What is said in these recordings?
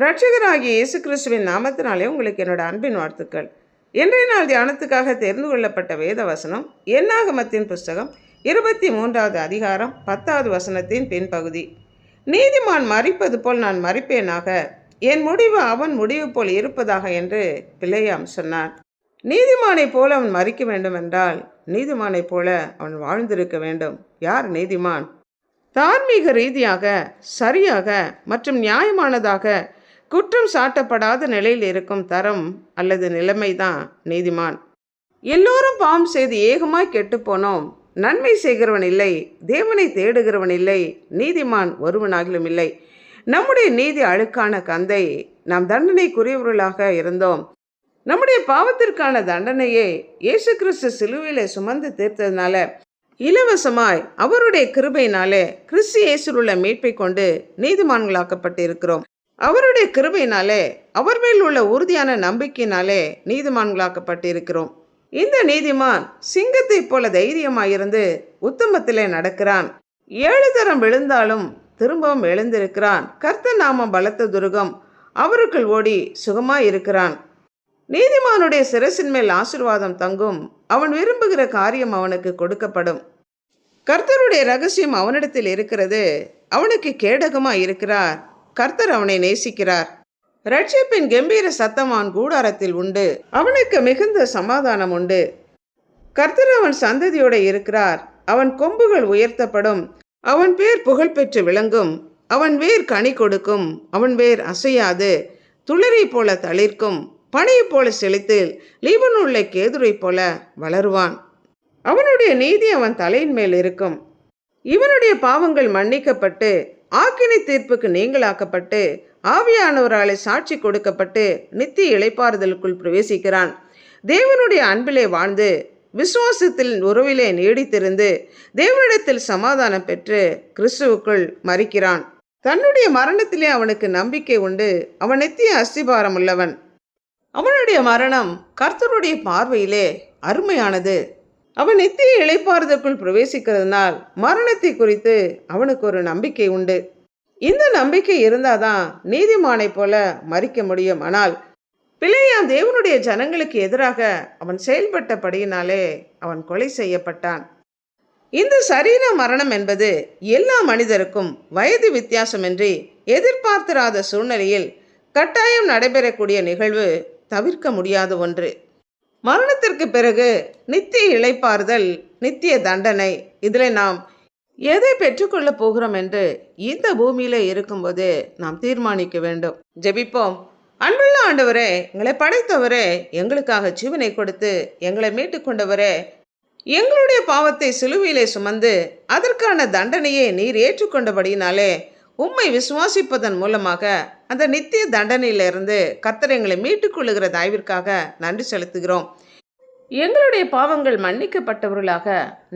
ரட்சகராகிய இயேசு கிறிஸ்துவின் நாமத்தினாலே உங்களுக்கு என்னோட அன்பின் வாழ்த்துக்கள். இன்றைய நாள் தியானத்துக்காக தெரிந்து கொள்ளப்பட்ட வேத வசனம் என்னாகமத்தின் புஸ்தகம் இருபத்தி மூன்றாவது அதிகாரம் பத்தாவது வசனத்தின் பின்பகுதி. நீதிமான் மறிப்பது போல் நான் மறிப்பேனாக? என் முடிவு அவன் முடிவு போல் இருப்பதாக என்று பிள்ளையாம் சொன்னான். நீதிமானைப் போல அவன் மறிக்க வேண்டும் என்றால் நீதிமானைப் போல அவன் வாழ்ந்திருக்க வேண்டும். யார் நீதிமான்? தார்மீக ரீதியாக சரியாக மற்றும் நியாயமானதாக குற்றம் சாட்டப்படாத நிலையில் இருக்கும் தரம் அல்லது நிலைமைதான் நீதிமான். எல்லோரும் பாவம் செய்து ஏகமாய் கெட்டுப்போனோம் நன்மை செய்கிறவன் இல்லை தேவனை தேடுகிறவன் இல்லை நீதிமான் ஒருவனாகிலும் இல்லை. நம்முடைய நீதி அழுக்கான கந்தை நாம் தண்டனைக்குரியவர்களாக இருந்தோம். நம்முடைய பாவத்திற்கான தண்டனையை இயேசு கிறிஸ்து சிலுவையில சுமந்து தீர்த்ததுனால இலவசமாய் அவருடைய கிருபையினாலே கிறிஸ்து இயேசுவில் உள்ள மீட்பை கொண்டு நீதிமான்களாக்கப்பட்டு இருக்கிறோம் அவருடைய கிருபையினாலே அவர் மேல் உள்ள உறுதியான நம்பிக்கையினாலே நீதிமான்களாக்கப்பட்டிருக்கிறோம். இந்த நீதிமான் சிங்கத்தைப் போல தைரியமாயிருந்து உத்தமத்திலே நடக்கிறான். ஏழு தரம் விழுந்தாலும் திரும்பவும் எழுந்திருக்கிறான். கர்த்த நாம பலத்த துருகம் அவருக்குள் ஓடி சுகமாய் இருக்கிறான் நீதிமானுடைய சிரசின் மேல் ஆசிர்வாதம் தங்கும் அவன் விரும்புகிற காரியம் அவனுக்கு கொடுக்கப்படும். கர்த்தருடைய ரகசியம் அவனிடத்தில் இருக்கிறது அவனுக்கு கேடகமாக இருக்கிறார் கர்த்தர் அவனை நேசிக்கிறார். ரட்சிப்பின் கம்பீர சத்தம் அவன் கூடாரத்தில் உண்டு. அவனுக்கு மிகுந்த சமாதானம் உண்டு. கர்த்தர் அவன் சந்ததியோடு இருக்கிறார். அவன் கொம்புகள் உயர்த்தப்படும். அவன் பேர் புகழ்பெற்று விளங்கும். அவன் வேர் கனி கொடுக்கும். அவன் வேர் அசையாது. துளிரை போல தளிர்க்கும். பனையை போல செழித்து லீபனுள்ள கேதுரை போல வளருவான். அவனுடைய நீதி அவன் தலையின் மேல் இருக்கும். இவனுடைய பாவங்கள் மன்னிக்கப்பட்டு ஆக்கினை தீர்ப்புக்கு நீங்களாக்கப்பட்டு ஆவியானவராலே சாட்சி கொடுக்கப்பட்டு நித்திய இளைப்பாறுதலுக்குள் பிரவேசிக்கிறான். தேவனுடைய அன்பிலே வாழ்ந்து விசுவாசத்தில் உறவிலே நீடித்திருந்து தேவனிடத்தில் சமாதானம் பெற்று கிறிஸ்துவுக்குள் மறிக்கிறான் தன்னுடைய மரணத்திலே அவனுக்கு நம்பிக்கை உண்டு. அவன் நித்திய அஸ்திபாரம் உள்ளவன் அவனுடைய மரணம் கர்த்தருடைய பார்வையிலே அருமையானது. அவன் நித்திய இளைப்பாறுதற்குள் பிரவேசிக்கிறதுனால் மரணத்தை குறித்து அவனுக்கு ஒரு நம்பிக்கை உண்டு. இந்த நம்பிக்கை இருந்தாதான் நீதிமானை போல மறிக்க முடியும். ஆனால் பிள்ளையான் தேவனுடைய ஜனங்களுக்கு எதிராக அவன் செயல்பட்டபடியினாலே அவன் கொலை செய்யப்பட்டான். இந்த சரீர மரணம் என்பது எல்லா மனிதருக்கும் வயது வித்தியாசமின்றி எதிர்பார்த்திராத சூழ்நிலையில் கட்டாயம் நடைபெறக்கூடிய நிகழ்வு தவிர்க்க முடியாத ஒன்று. மரணத்திற்கு பிறகு நித்திய இழைப்பாறுதல் நித்திய தண்டனை இதில் நாம் எதை பெற்றுக்கொள்ள போகிறோம் என்று இந்த பூமியில இருக்கும்போது நாம் தீர்மானிக்க வேண்டும். ஜெபிப்போம். அன்புள்ள ஆண்டவரே எங்களை படைத்தவரே எங்களுக்காக ஜீவனை கொடுத்து எங்களை மீட்டு கொண்டவரே எங்களுடைய பாவத்தை சிலுவையிலே சுமந்து அதற்கான தண்டனையை நீர் ஏற்றுக்கொண்டபடியினாலே உம்மை விசுவாசிப்பதன் மூலமாக அந்த நித்திய தண்டனையிலிருந்து கத்தர் எங்களை மீட்டுக்கொள்ளுகிற தயவிற்காக நன்றி செலுத்துகிறோம். எங்களுடைய பாவங்கள் மன்னிக்கப்பட்டவர்களாக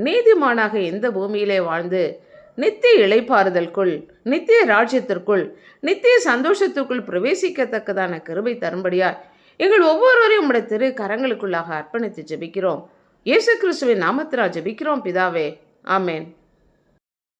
நீதிமானாக இந்த பூமியிலே வாழ்ந்து நித்திய இளைப்பாறுதலுக்குள் நித்திய ராஜ்யத்திற்குள் நித்திய சந்தோஷத்துக்குள் பிரவேசிக்கத்தக்கதான கிருபை தரும்படியார் எங்கள் ஒவ்வொருவரையும் உடைய திரு கரங்களுக்குள்ளாக அர்ப்பணித்து ஜெபிக்கிறோம். இயேசு கிறிஸ்துவின் நாமத்திரா ஜெபிக்கிறோம் பிதாவே. ஆமேன்.